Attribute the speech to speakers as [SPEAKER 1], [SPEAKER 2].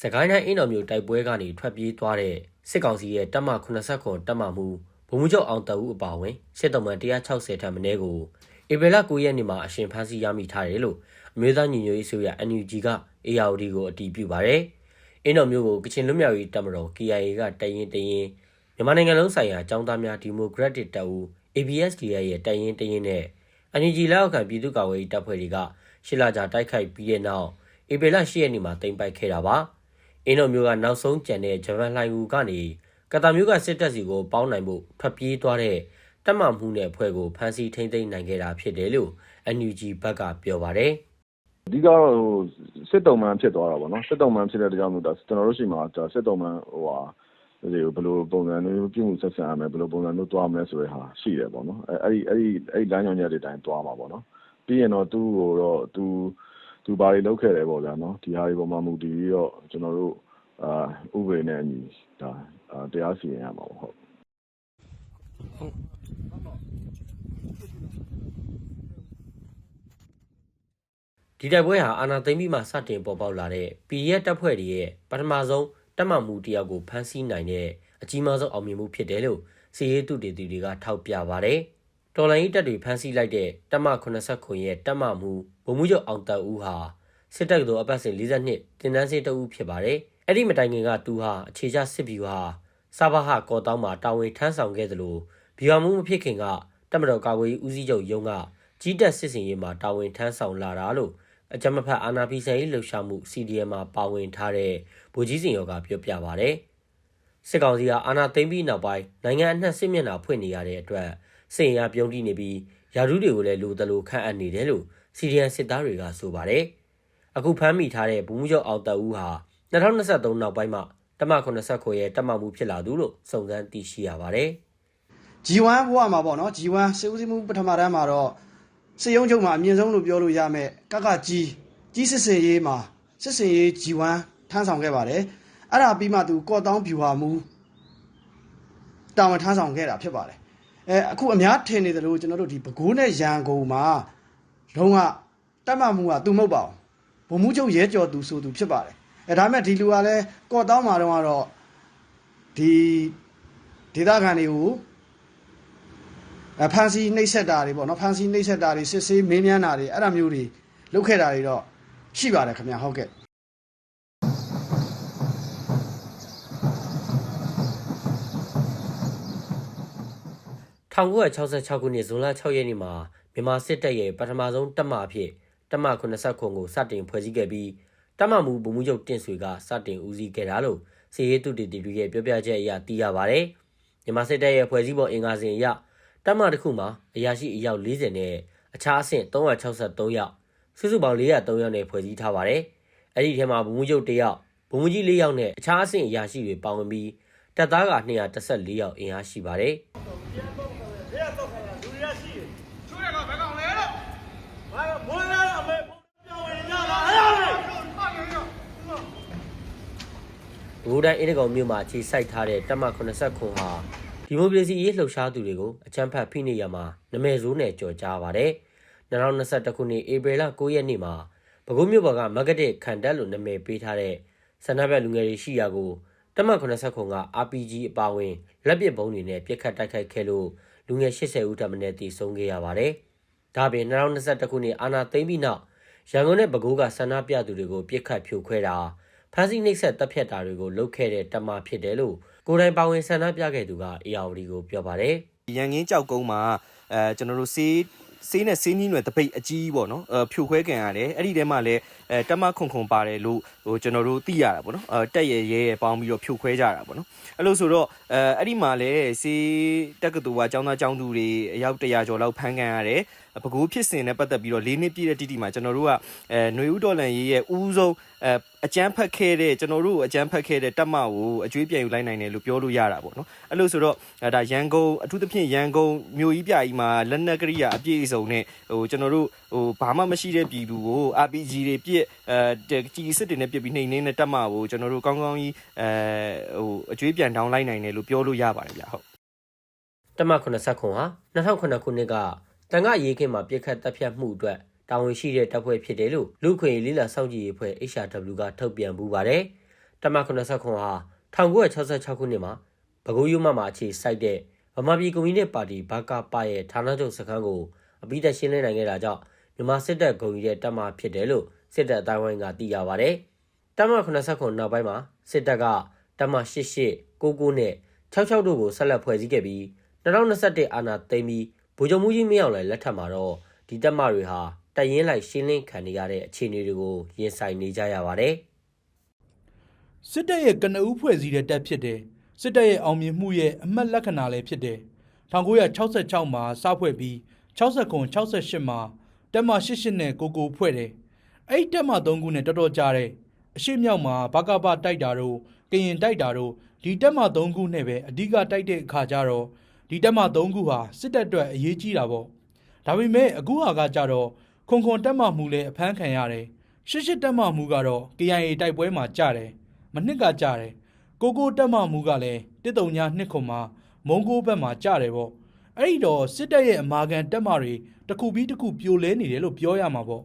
[SPEAKER 1] စကိုင်းတိုင်းအင်းတော်မြို့တိုက်ပွဲကနေထွက်ပြေးသွားတဲ့စစ်ကောင်စီရဲ့တပ်မ89တပ်မမှုဗိုလ်မှူးချုပ်အောင်တအူးအပါအဝင်စစ်တော်မှန်160ထပ်မင်းကိုဧပြီလ9ရက်နေ့မှာအရှင်ဖမ်းဆီးရမိထားတယ်လို့အမျိုးသားညီညွတ်ရေးဆိုရ NUG က ARD ကိုအတည်ပြုပါတယ်။အင်းတော်မြို့ကိုကချင်လွတ်မြောက်ရေးတပ်မတော် KIA ကတရင်တရင်မြန်မာနိုင်ငံလုံးဆိုင်ရာចောင်းသားများဒီမိုကရက်တစ်တပ်ဦး ABSDF ရဲ့တရင်တရင်နဲ့ NUG လက်အောက်ခံပြည်သူ့ကာကွယ်ရေးတပ်ဖွဲ့တွေကရှစ်လကြာတိုက်ခိုက်ပြီးတဲ့နောက်ဧပြီလ10ရက်နေ့မှာတင်ပိုက်ခဲ့တာပါ။ အင်းတော်မျိုးကနောက်ဆုံးကြံတဲ့ဂျပန်လှိုင်ကူကနေကတာမျိုးကစစ်တပ်စီကိုပေါင်းနိုင်ဖို့ထွက်ပြေးသွားတဲ့တပ်မမှုနဲ့အဖွဲ့ကိုဖမ်းဆီးထိန်းသိမ်းနိုင်ခဲ့တာဖြစ်တယ်လို့ NUG ဘက်ကပြောပါတယ်။
[SPEAKER 2] အဓိကတော့ဟိုစစ်တုံးမှန်ဖြစ်သွားတာပေါ့နော်စစ်တုံးမှန်ဖြစ်တဲ့ကြောင့်မို့ဒါကျွန်တော်တို့ရှိမှာဒါစစ်တုံးမှန်ဟိုဟာဒီဘယ်လိုပုံစံမျိုးပြုမှုဆက်ဆံရမယ်ဘယ်လိုပုံစံမျိုးသွားမလဲဆိုတဲ့ဟာရှိတယ်ပေါ့နော်အဲအဲ့ဒီအဲ့ဒီအဲ့ဒီလမ်းညွှန်ချက်တွေတိုင်းသွားမှာပေါ့နော်ပြီးရင်တော့သူ့ကိုတော့သူသူဘာတွေလုပ်ခဲ့တယ်ပေါ့ဗျာနော်ဒီဟာတွေပေါ်မှာမူတည်ပြီးတော့ကျွန်တော်တို့ အာဥပဒေနဲ့အညီဒါတရားစီရင်ရမှာပေါ့ဟုတ်
[SPEAKER 1] ဒီတိုက်ပွဲဟာအာနာသိမ့်ပြီးမှစတင်ပေါ်ပေါက်လာတဲ့ PDF တပ်ဖွဲ့တွေရဲ့ပထမဆုံးတပ်မမှုတယောက်ကိုဖမ်းဆီးနိုင်တဲ့အကြီးမားဆုံးအောင်မြင်မှုဖြစ်တယ်လို့စီရေးသူတေသူတွေကထောက်ပြပါတယ်။တော်လိုင်းတပ်တွေဖမ်းဆီးလိုက်တဲ့တပ်မ89ရဲ့တပ်မမှုဗိုလ်မှူးချုပ်အောင်တက်ဦးဟာစစ်တပ်ကအပတ်စဉ်42တင်တန်းစေတဦးဖြစ်ပါတယ်။ အဲ့ဒီမတိုင်ခင်ကသူဟာအခြေချစစ်ဗျူဟာစာဘာဟကောတောင်းမှာတာဝန်ထမ်းဆောင်ခဲ့သလိုဗျူဟာမှုမဖြစ်ခင်ကတပ်မတော်ကာကွယ်ရေးဦးစီးချုပ်ရုံးကကြီးတက်စစ်စင်ရေးမှာတာဝန်ထမ်းဆောင်လာတာလို့အကြမ်းမဖက်အာဏာဖီဆန်ရေးလှုပ်ရှားမှု CDM မှာပါဝင်ထားတဲ့ဗိုလ်ကြီးစင်ရောကပြောပြပါဗျ။စစ်ကောင်စီကအာဏာသိမ်းပြီးနောက်ပိုင်းနိုင်ငံအနှံ့စစ်မျက်နှာဖွင့်နေရတဲ့အတွက်စစ်ရင်အားပြုံးတိနေပြီးယာရုတွေကိုလည်းလိုသလိုခန့်အပ်နေတယ်လို့ CDM စစ်သားတွေကဆိုပါတယ်။အခုဖမ်းမိထားတဲ့ဘူမှုချုပ်အောင်တက်ဦးဟာ 2023နောက်ပိုင်းမှာတမ89ရဲ့တက်မှမှုဖြစ်လာသူလို့စုံစမ်းသိရှိရပါတယ်။
[SPEAKER 3] G1 ဘဝမှာပေါ့နော် G1 စေဦးစီးမှုပထမတန်းမှာတော့စေယုံချုပ်မှာအမြင့်ဆုံးလို့ပြောလို့ရမယ်ကကကြီးကြီးစစ်စင်ရေးမှာစစ်စင်ရေး G1 ထမ်းဆောင်ခဲ့ပါတယ်အဲ့ဒါပြီးမှသူကော့တောင်းဖြူဟာမူတာဝန်ထမ်းဆောင်ခဲ့တာဖြစ်ပါတယ်အဲအခုအများထင်နေတယ်လို့ကျွန်တော်တို့ဒီပဲခူးနဲ့ရန်ကုန်မှာလုံးဝတက်မှတ်မှုကသူမဟုတ်ပါဘူးဗိုလ်မှူးချုပ်ရဲကျော်သူဆိုသူဖြစ်ပါတယ် အဲဒါမဲ့ဒီလူကလည်းကော့တောင်းမှာတော့ကတော့ဒီဒေသခံတွေကိုအဖန်စီနှိပ်စက်တာတွေပေါ့နော်ဖန်စီနှိပ်စက်တာတွေစစ်ဆေးမင်းမြန်းတာတွေအဲ့ဒါမျိုးတွေလုပ်ခဲ့တာတွေတော့ရှိပါတယ်ခင်ဗျာဟုတ်ကဲ့
[SPEAKER 1] 1966ခုနှစ်ဇွန်လ6ရက်နေ့မှာမြန်မာစစ်တပ်ရဲ့ပထမဆုံးတပ်မအဖြစ်တပ်မ89ကိုစတင်ဖွဲ့စည်းခဲ့ပြီး တပ်မမူဗိုလ်မှူးချုပ်တင့်ဆွေကစတင်ဦးစီးခဲ့တာလို့စီရေးတုတေတီတွေရဲ့ပြောပြချက်အရသိရပါဗျ။မြန်မာစစ်တပ်ရဲ့ဖွဲ့စည်းပုံအင်္ဂါစဉ်အရတပ်မတစ်ခုမှာအရာရှိအယောက်40နဲ့အခြားအဆင့်363ယောက်စုစုပေါင်း403ယောက်နဲ့ဖွဲ့စည်းထားပါတယ်။အဲ့ဒီထဲမှာဗိုလ်မှူးချုပ်1ယောက်ဗိုလ်မှူးကြီး4ယောက်နဲ့အခြားအဆင့်အရာရှိတွေပါဝင်ပြီးတပ်သားက214ယောက်အင်အားရှိပါတယ်။ ဘိုးတိုင်းအင်းတကောင်မြို့မှာခြေစိုက်ထားတဲ့တပ်မ89ခွန်ဟာဒီမိုကရေစီရေးလှုပ်ရှားသူတွေကိုအကြမ်းဖက်ဖိနှိပ်ရမှာနမဲဆိုးနဲ့ကြော်ကြားပါတယ်။2021ခုနှစ်ဧပြီလ9ရက်နေ့မှာပဲခူးမြို့ပေါ်ကမဂ္ဂတစ်ခန်တက်လို့နာမည်ပေးထားတဲ့ဆန္ဒပြလူငယ်တွေရှိရာကိုတပ်မ89ခွန်က RPG အပါဝင်လက်ပစ်ဗုံးတွေနဲ့ပြစ်ခတ်တိုက်ခိုက်ခဲ့လို့လူငယ်80ဦးထပ်မံတည်ဆုံခဲ့ရပါတယ်။ဒါပြင်2021ခုနှစ်အာနာသိမ့်ပြီးနောက်ရန်ကုန်နဲ့ပဲခူးကဆန္ဒပြသူတွေကိုပြစ်ခတ်ဖြိုခွဲတာ ဖမ်းဆီးနှိပ်စက်တပ်ဖြတ်တာတွေကိုလုပ်ခဲ့တဲ့တပ်မဖြစ်တယ်လို့ကိုယ်တိုင်ပါဝင်ဆန္ဒပြခဲ့သူက ARD ကိုပြောပါတယ်။
[SPEAKER 4] ရန်ကင်းကြောက်ကုန်းမှာအဲကျွန်တော်တို့စေးစေးနဲ့စေးနှီးနွယ်တပိတ်အကြီးပေါ့နော်အဲဖြိုခွဲကန်ရတယ်အဲ့ဒီထဲမှာလည်းအဲတက်မခွန်ခွန်ပါတယ်လို့ဟိုကျွန်တော်တို့သိရတာပေါ့နော်အဲတက်ရဲရဲပေါင်းပြီးတော့ဖြိုခွဲကြတာပေါ့နော်အဲ့လို့ဆိုတော့အဲအဲ့ဒီမှာလည်းစေးတက်ကတူကចောင်းသားចောင်းသူတွေအယောက်100ကျော်လောက်ဖမ်းကန်ရတယ် ပကူဖြစ်စဉ်နဲ့ပတ်သက်ပြီးတော့၄နှစ်ပြည့်တဲ့တိတိမှာကျွန်တော်တို့ကအဲຫນွေဦးတော်လန်ရေးရဲ့ဦးဆုံးအဲအကျန်းဖက်ခဲ့တဲ့ကျွန်တော်တို့အကျန်းဖက်ခဲ့တဲ့တက်မကိုအကျွေးပြန်ယူလိုက်နိုင်တယ်လို့ပြောလို့ရတာပေါ့နော်အဲ့လိုဆိုတော့ဒါရန်ကုန်အထူးသဖြင့်ရန်ကုန်မြို့ကြီးပြကြီးမှာလက်နက်ကရိယာအပြည့်အစုံနဲ့ဟိုကျွန်တော်တို့ဟိုဘာမှမရှိတဲ့ပြည်သူကို RPG တွေပြစ်အဲကြီးစစ်တွေနဲ့ပြစ်ပြီးနှိမ်နှင်းတဲ့တက်မကိုကျွန်တော်တို့ကောင်းကောင်းကြီးအဲဟိုအကျွေးပြန်တောင်းလိုက်နိုင်တယ်လို့ပြောလို့ရပါတယ်ဗျဟုတ်
[SPEAKER 1] တမ89ခွန်ဟာ2009ခုနှစ်က တန်ခရေးခင်းမှာပြစ်ခတ်တပ်ဖြတ်မှုအတွက်တာဝန်ရှိတဲ့တပ်ဖွဲ့ဖြစ်တယ်လို့လူခွေလေးလာစောင့်ကြည့်ရေးဖွဲ့ HRW ကထုတ်ပြန်ပူပါတယ်တမ89ဟာ1966ခုနှစ်မှာပဲခူးရုံးမှအခြေစိုက်တဲ့ဗမာပြည်ကွန်မြူနစ်ပါတီဘာကာပါရဲ့ဌာနချုပ်စခန်းကိုအပိသက်ရှင်းလင်းနိုင်ခဲ့တာကြောင့်မြန်မာစစ်တပ်ဂုံကြီးတဲ့တပ်မဖြစ်တယ်လို့စစ်တပ်အတိုင်းဝိုင်းကသိရပါဗျ။တပ်မ89နောက်ပိုင်းမှာစစ်တပ်ကတပ်မ88 99နဲ့66တို့ကိုဆက်လက်ဖွဲ့စည်းခဲ့ပြီး2021အာဏာသိမ်းပြီး ဗိုလ်ချုပ်မှုကြီးမင်းအောင်လှိုင်လက်ထက်မှာတော့ဒီတပ်မတွေဟာတရင်လိုက်ရှင်းလင်းခံနေရတဲ့အခြေအနေတွေကိုရင်ဆိုင်နေကြရပါတယ်။
[SPEAKER 5] စစ်တပ်ရဲ့ကနဦးဖွဲ့စည်းတဲ့တပ်ဖြစ်တယ်စစ်တပ်ရဲ့အောင်မြင်မှုရဲ့အမှတ်လက္ခဏာလည်းဖြစ်တယ်1966မှာစဖွဲ့ပြီး69 68မှာတက်မ88နဲ့ကိုကိုဖွဲ့တယ်အဲ့ဒီတက်မ3ခုနဲ့တော်တော်ကြားတယ်အရှိမြောက်မှာဘကပတိုက်တာတို့ကရင်တိုက်တာတို့ဒီတက်မ3ခုနဲ့ပဲအဓိကတိုက်တဲ့အခါကျတော့ ဒီတက်မ3ခုဟာစစ်တပ်အတွက်အရေးကြီးတာပေါ့ဒါပေမဲ့အခုဟာကကြတော့ခွန်ခွန်တက်မမှုလည်းအဖမ်းခံရတယ်ရှစ်ရှစ်တက်မမှုကတော့ KIA တိုက်ပွဲမှာကြတယ်မနှစ်ကကြတယ်ကိုကိုတက်မမှုကလည်းတစ်တုံညာနှစ်ခွန်မှာမုံကိုဘက်မှာကြတယ်ပေါ့အဲ့ဒီတော့စစ်တပ်ရဲ့အမာခံတက်မတွေတစ်ခုပြီးတစ်ခုပြိုလဲနေတယ်လို့ပြောရမှာပေါ့